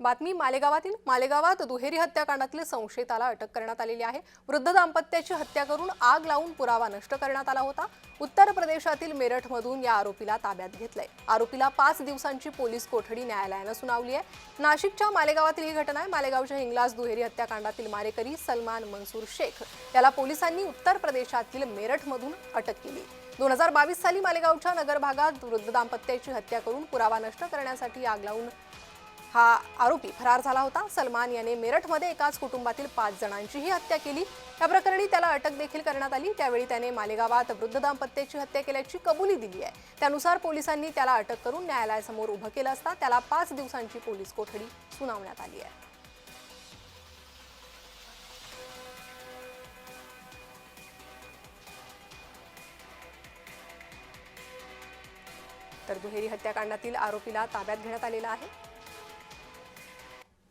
बातमी मालेगावातील मालेगावात दुहेरी हत्याकांडातील संशयिताला अटक करण्यात आलेली आहे. वृद्ध दाम्पत्याची हत्या करून आग लावून पुरावा नष्ट करण्यात आला होता. उत्तर प्रदेशातील मेरठमधून या आरोपीला ताब्यात घेतलंय. आरोपीला पाच दिवसांची पोलीस कोठडी न्यायालयानं सुनावली आहे. नाशिकच्या मालेगावातील ही घटना आहे. मालेगावच्या हिंगलाज दुहेरी हत्याकांडातील मारेकरी सलमान मनसूर शेख याला पोलिसांनी उत्तर प्रदेशातील मेरठमधून अटक केली. दोन हजार बावीस साली मालेगावच्या नगर भागात वृद्ध दाम्पत्याची हत्या करून पुरावा नष्ट करण्यासाठी आग लावून हा आरोपी फरार झाला होता. सलमान याने मेरठमध्ये एकाच कुटुंबातील पाच जणांचीही हत्या केली. या प्रकरणी त्याला अटक देखील करण्यात आली. त्यावेळी त्याने मालेगावात वृद्ध दाम्पत्याची हत्या केल्याची कबुली दिली आहे. त्यानुसार पोलिसांनी त्याला अटक करून न्यायालयासमोर उभं केलं असता त्याला पाच दिवसांची पोलीस कोठडी सुनावण्यात आली आहे. तर दुहेरी हत्याकांडातील आरोपीला ताब्यात घेण्यात आलेला आहे.